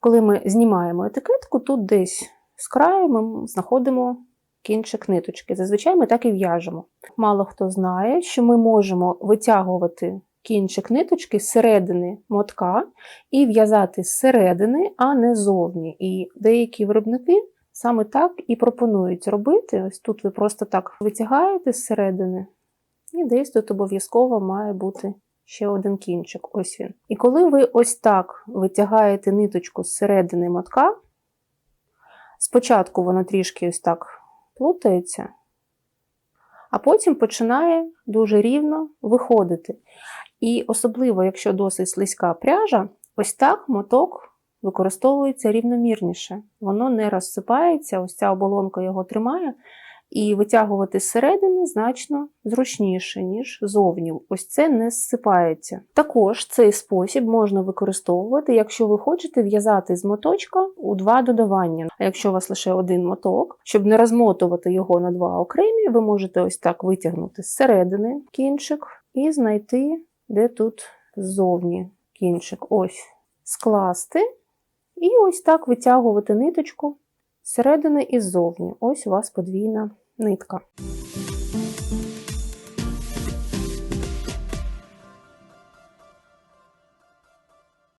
Коли ми знімаємо етикетку, тут десь з краю ми знаходимо кінчик ниточки. Зазвичай ми так і в'яжемо. Мало хто знає, що ми можемо витягувати кінчик ниточки з середини мотка і в'язати зсередини, а не зовні. І деякі виробники саме так і пропонують робити. Ось тут ви просто так витягаєте зсередини, і десь тут обов'язково має бути ще один кінчик. Ось він. І коли ви ось так витягаєте ниточку з середини мотка, спочатку воно трішки ось так плутається, а потім починає дуже рівно виходити. І особливо, якщо досить слизька пряжа, ось так моток використовується рівномірніше. Воно не розсипається, ось ця оболонка його тримає, і витягувати зсередини значно зручніше, ніж зовні. Ось це не зсипається. Також цей спосіб можна використовувати, якщо ви хочете в'язати з моточка у два додавання. А якщо у вас лише один моток, щоб не розмотувати його на два окремі, ви можете ось так витягнути зсередини кінчик і знайти, де тут ззовні кінчик. Ось скласти. І ось так витягувати ниточку зсередини і ззовні. Ось у вас подвійна нитка.